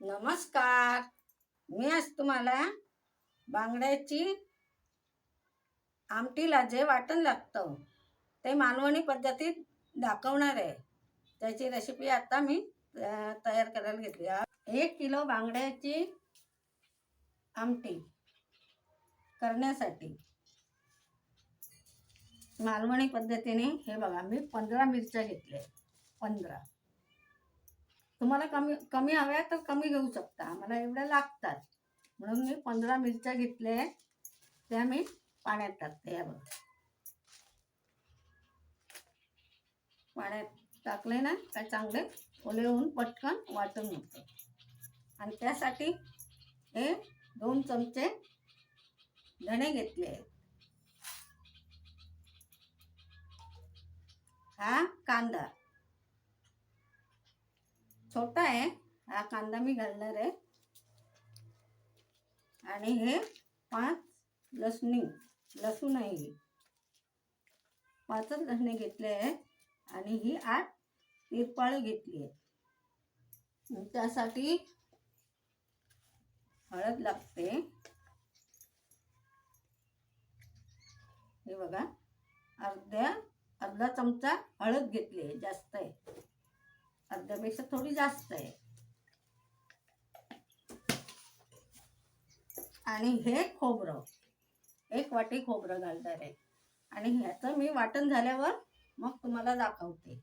नमस्कार. मी आज तुम्हाला बांगड्याची आमटीला जे वाटण लागतं ते मालवणी पद्धतीत दाखवणार आहे. त्याची रेसिपी आता मी तयार करायला घेतली आहे. एक किलो बांगड्याची आमटी करण्यासाठी मालवणी पद्धतीने हे बघा मी पंधरा मिरच्या घेतल्या पंधरा. तुम्हाला कमी कमी हव्या तर कमी घेऊ शकता. मला एवढ्या लागतात. म्हणून मी पंधरा मिरच्या घेतल्या आहेत. त्या मी पाण्यात टाकते या पाण्यात टाकले ना काय चांगले ओले होऊन पटकन वाटून होतं आणि त्यासाठी हे दोन चमचे धणे घेतले आहेत. हा कांदा. छोटा आहे. हा कांदा मी घालणार आहे. आणि हे पाच लसणी लसूण आहे ही. पाचच लसणे घेतले आहे आणि ही आठ तिरपाळ घेतली आहे. त्यासाठी हळद लागते. हे बघा अर्ध्या अर्धा चमचा हळद घेतली आहे जास्त आहे. अर्ध्यापेक्षा थोडी जास्त आहे. आणि हे खोबरं एक वाटी खोबरं घालणार आहे. आणि ह्याचं मी वाटण झाल्यावर मग तुम्हाला दाखवते.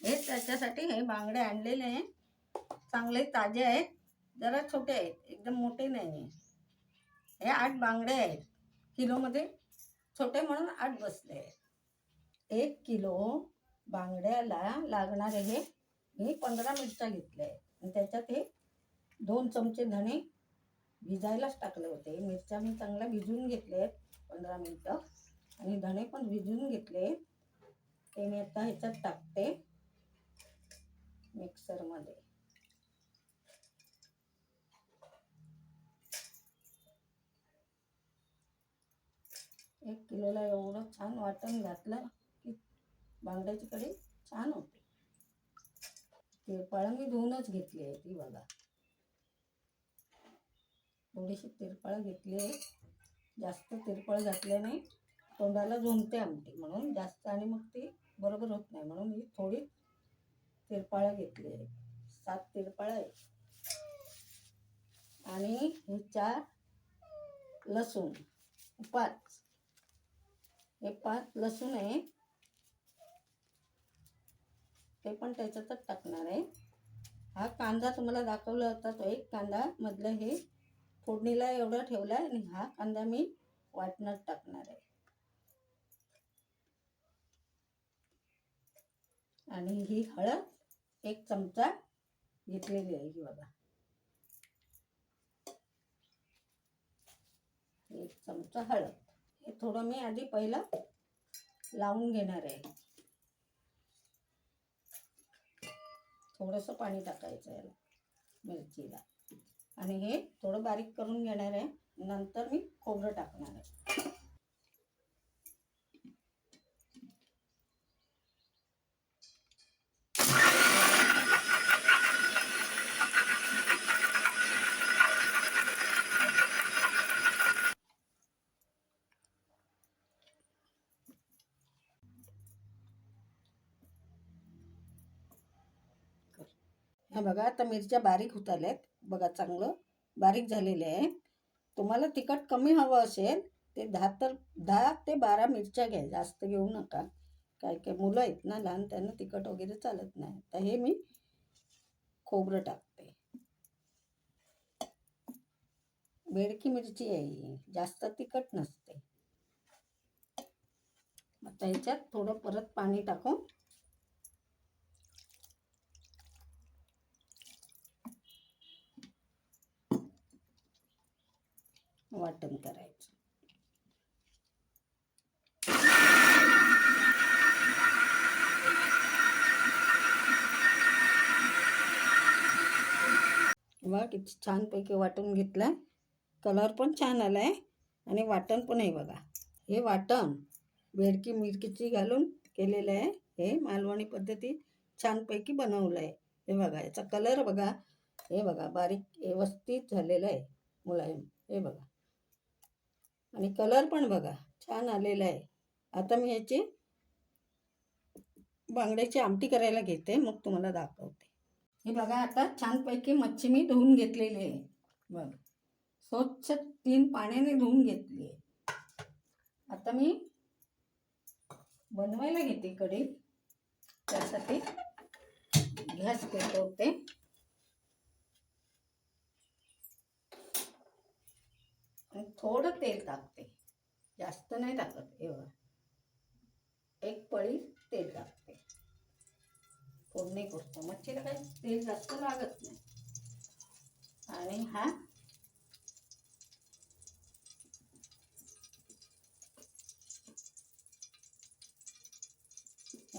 हे त्याच्यासाठी हे बांगडे आणलेले आहे. चांगले ताजे आहेत. जरा छोटे आहेत. एकदम मोठे नाही आहे हे आठ बांगडे आहेत. किलोमध्ये छोटे म्हणून आठ बसले आहेत. एक किलो बांगड्याला लागणारे हे मी पंधरा मिरच्या घेतल्या आहे आणि त्याच्यात हे दोन चमचे धणे भिजायलाच टाकले होते. मिरच्या मी चांगल्या भिजवून घेतले आहेत पंधरा मिनटं. आणि धणे पण भिजवून घेतले ते मी आता ह्याच्यात टाकते मिक्सरमध्ये. एक किलोला एवढं छान वाटण घातलं. बांगड्याची कढी छान होते. तिरपाळं मी धुवूनच घेतली आहे ती बघा. थोडीशी तिरपाळ घेतली आहे. जास्त तिरपळ घातल्याने तोंडाला झोंबते आमटी म्हणून. जास्त आणि मग ती बरोबर होत नाही. म्हणून मी थोडी तिरपाळ घेतली आहे. सात तिरपाळ आहे. आणि हे चार लसूण. पाच. हे पाच लसूण आहे. ते पण त्याच्यातच टाकणार आहे. हा कांदा तुम्हाला दाखवला होता तो एक कांदा. मधलं हे फोडणीला एवढा ठेवला आहे आणि हा कांदा मी वाटणात टाकणार आहे. आणि ही हळद एक चमचा घेतलेली आहे ही बघा. एक चमचा हळद. हे थोडं मी आधी पहिलं लावून घेणार आहे. थोडंसं पाणी टाकायचं याला मिरचीला. आणि हे थोडं बारीक करून घेणार आहे. नंतर मी खोबरं टाकणार आहे. बघा आता मिरच्या बारीक होत आल्या आहेत बघा चांगलं बारीक झालेले आहे तुम्हाला तिखट कमी हवं असेल ते दहा तर दहा ते बारा मिरच्या घ्या. जास्त घेऊ नका. काय काय मुलं आहेत ना लहान त्यांना तिखट वगैरे चालत नाही. तर हे मी खोबरं टाकते. बेडकी मिरची आहे जास्त तिखट नसते. आता ह्याच्यात थोडं परत पाणी टाकून वाटण करायचं. बघा किती छानपैकी वाटून घेतला कलर पण छान आला आहे आणि वाटण पण आहे बघा. हे वाटण बेडकी मिरकीची घालून केलेलं आहे. हे मालवणी पद्धतीत छानपैकी बनवलं आहे हे बघा याचा कलर बघा. हे बघा बारीक व्यवस्थित झालेलं आहे मुलायम. हे बघा. आणि कलर पण बघा छान आलेला आहे. आता मी याची बांगड्याची आमटी करायला घेते मग तुम्हाला दाखवते. हे बघा आता छानपैकी मच्छी मी धुवून घेतलेली आहे. बघ स्वच्छ तीन पाण्याने धुवून घेतली आहे. आता मी बनवायला घेते कढी. त्यासाठी गॅस पेटवते. आणि थोडं तेल टाकते. जास्त नाही टाकत एवढं. एक पळी तेल टाकते. फोडणी करतो. मच्छीला काही तेल जास्त लागत नाही. आणि हा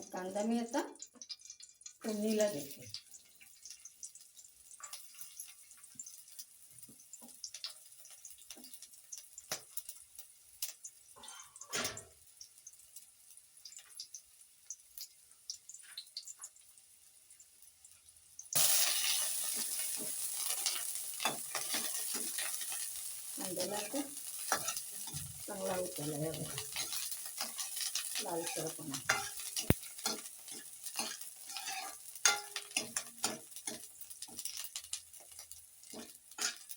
कांदा मी आता फोडणीला देते. कांद्याला आता चांगला उतरला आहे बघा. लालसरपणा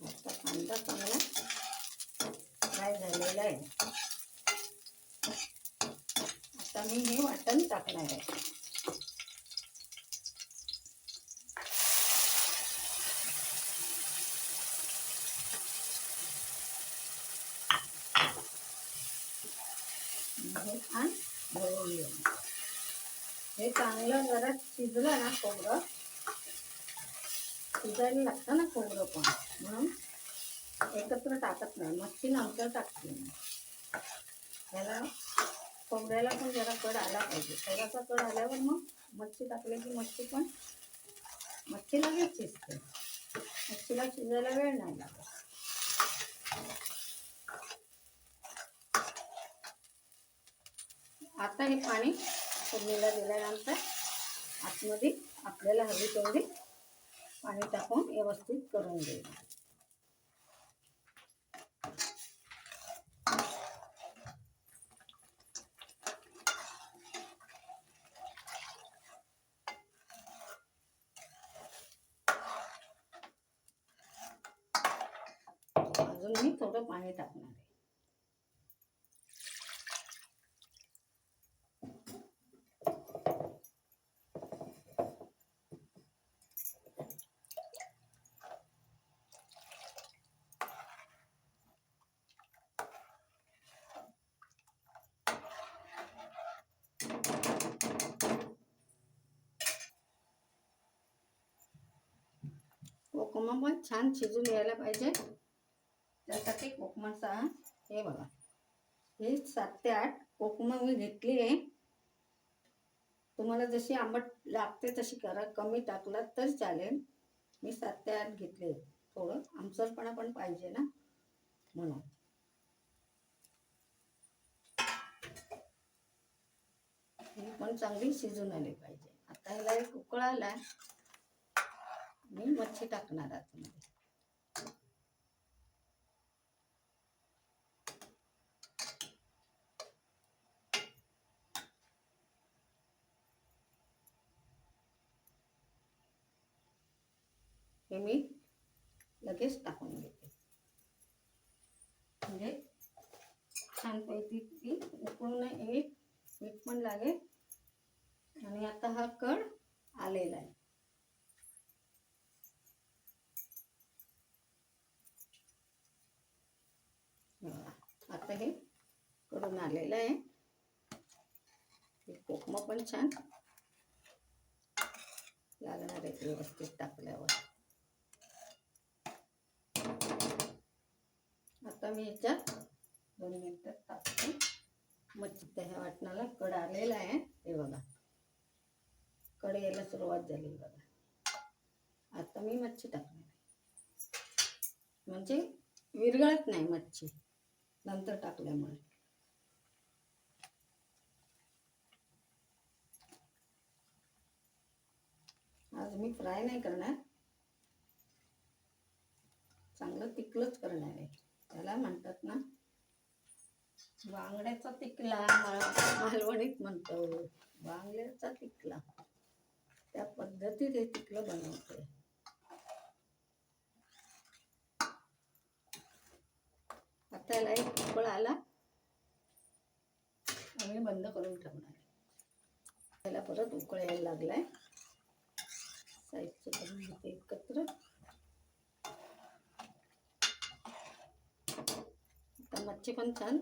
आता कांदा चांगला फ्राय झालेला आहे. आता मी हे वाटण टाकणार आहे हे छान भरून घेऊ हे चांगलं जरा शिजलं ना खोबरं. शिजायला लागतं ना खोबरं पण. म्हणून एकत्र टाकत नाही. मच्छी नंतर टाकते ह्याला खोबऱ्याला पण जरा कड आला पाहिजे. थोडासा कड आल्यावर मग मच्छी टाकले की मच्छी पण मच्छी लगेच शिजते. मच्छीला शिजायला वेळ नाही लागत. आता हे पाणी फोडणीला दिल्यानंतर आतमध्ये आपल्याला हवी तेवढी पाणी टाकून व्यवस्थित करून देऊ अजून मी थोडं पाणी टाकणार आहे. कोकमा पण छान शिजून यायला पाहिजे. त्यासाठी कोकमाचा हे बघा. हे सात ते आठ कोकमा मी घेतली आहे. तुम्हाला जशी आंबट लागते तशी करा. कमी टाकला तर चालेल. मी सात ते आठ घेतले थोडं आमसरपणा पण पाहिजे ना म्हणून. ही पण चांगली शिजून आली पाहिजे. आता ह्याला एक उकळा आला मी मच्छी टाकणार आतमध्ये. हे मी लगेच टाकून घेते. म्हणजे छानपैकी ती उकळून येईल मीठ पण लागेल. आणि आता हा कड आलेला आहे बघा, आता हे करून आलेलं आहे. हे कोकमा पण छान लागणार आहे व्यवस्थित टाकल्यावर. आता मी याच्यात दोन मिनिटं टाकते. मच्छी त्या ह्या वाटणाला कड आलेला आहे. हे बघा. कड यायला सुरुवात झाली बघा. आता मी मच्छी टाकणार आहे. म्हणजे विरघळत नाही मच्छी. नंतर टाकल्यामुळे आज मी फ्राय नाही करणार. चांगलं तिकलंच करणार आहे. त्याला म्हणतात ना बांगड्याचा तिकला मालवणीत म्हणतो. बांगड्याचा तिकला त्या पद्धतीत हे तिकलं बनवते त्याला याला एक उकळ आला. आम्ही बंद करून ठेवणार त्याला परत उकळ यायला लागलाय. साईजचं करून घेते एकत्र. आता मच्छी पण छान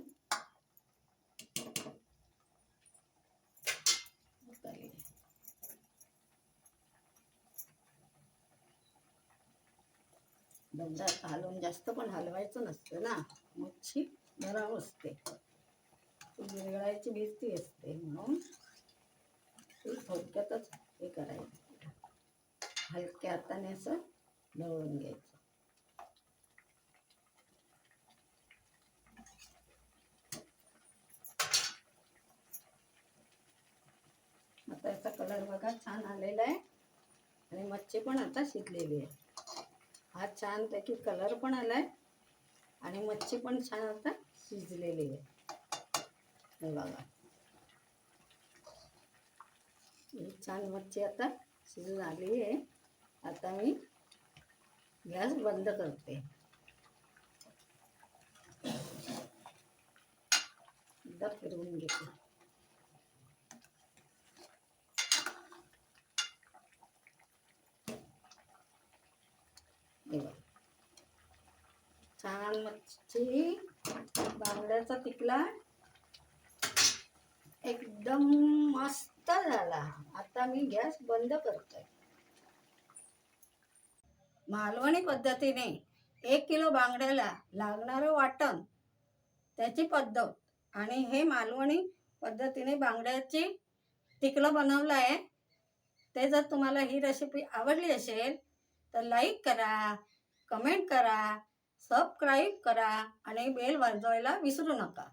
उकळली. म्हणजे बंद हलवून जास्त पण हलवायचं नसतं ना. मच्छी भराव असते. ती विरघळायची भीती असते म्हणून ती थोडक्यातच हे करायचं. हलक्या हाताने असं ढवळून घ्यायचं. आता याचा कलर बघा छान आलेला आहे. आणि मच्छी पण आता शिजलेली आहे. हा छानपैकी कलर पण आलाय. आणि मच्छी पण छान आता शिजलेली आहे. बघा. ही छान मच्छी आता शिजून आली आहे. आता मी गॅस बंद करते. एकदा फिरवून घेते हे बघा. छान मच्छी बांगड्याचा तिकला एकदम मस्त झाला. आता मी गॅस बंद करतोय. मालवणी पद्धतीने एक किलो बांगड्याला लागणारं वाटण त्याची पद्धत आणि हे मालवणी पद्धतीने बांगड्याची टिकलं बनवलं आहे ते जर तुम्हाला ही रेसिपी आवडली असेल तर लाईक करा कमेंट करा. सबस्क्राईब करा आणि बेल वाजवायला विसरू नका.